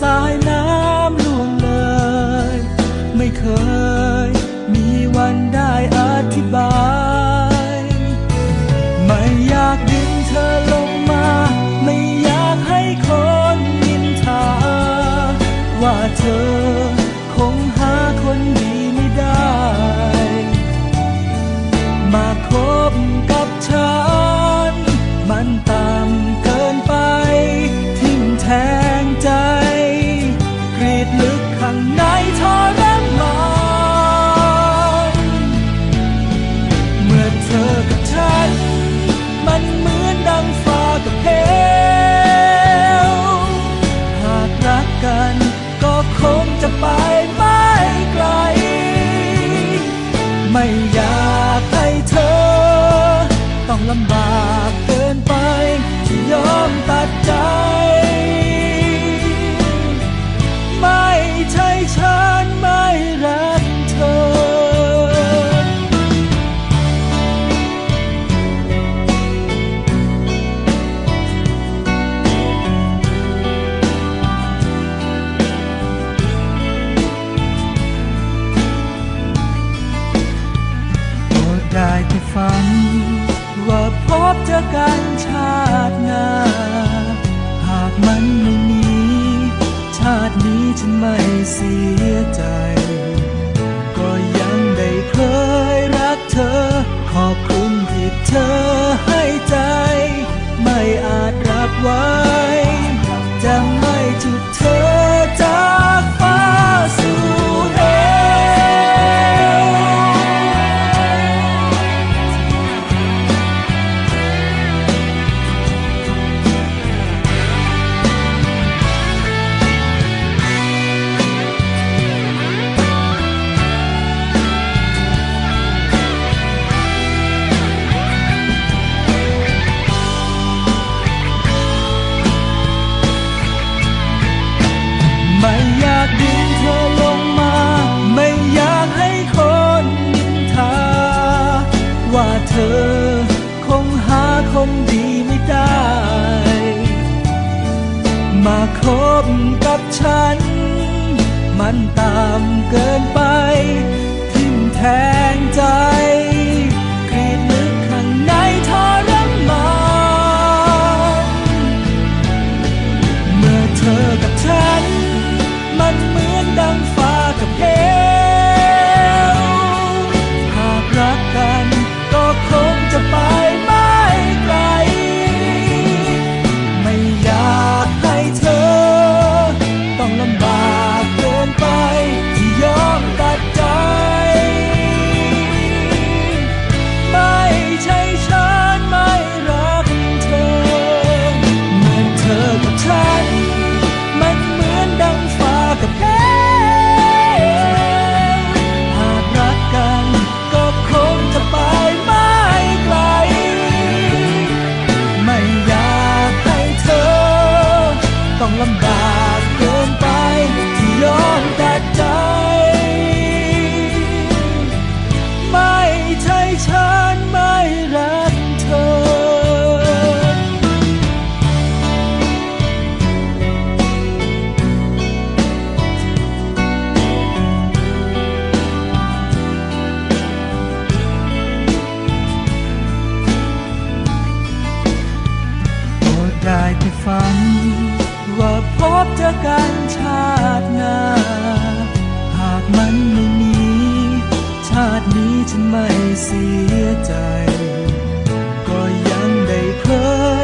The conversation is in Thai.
สายน้ำล่วงเลย ไม่เคยมีวันได้อธิบาย ไม่อยากดึงเธอลงมา ไม่อยากให้คนนินทา ว่าเธอคงหาคนดีไม่ได้ มาคบกับฉันมันต่ำาตินี้ฉันไม่เสียใจ ก็ยังได้เคยรักเธอ ขอบคุณที่เธอ บกับฉัน มันตามเกินไป แต่ฝัน ว่าพบเจอกันชาติหน้า หากมันไม่มี ชาตินี้ฉันไม่เสียใจ ก็ยังได้เพ้อ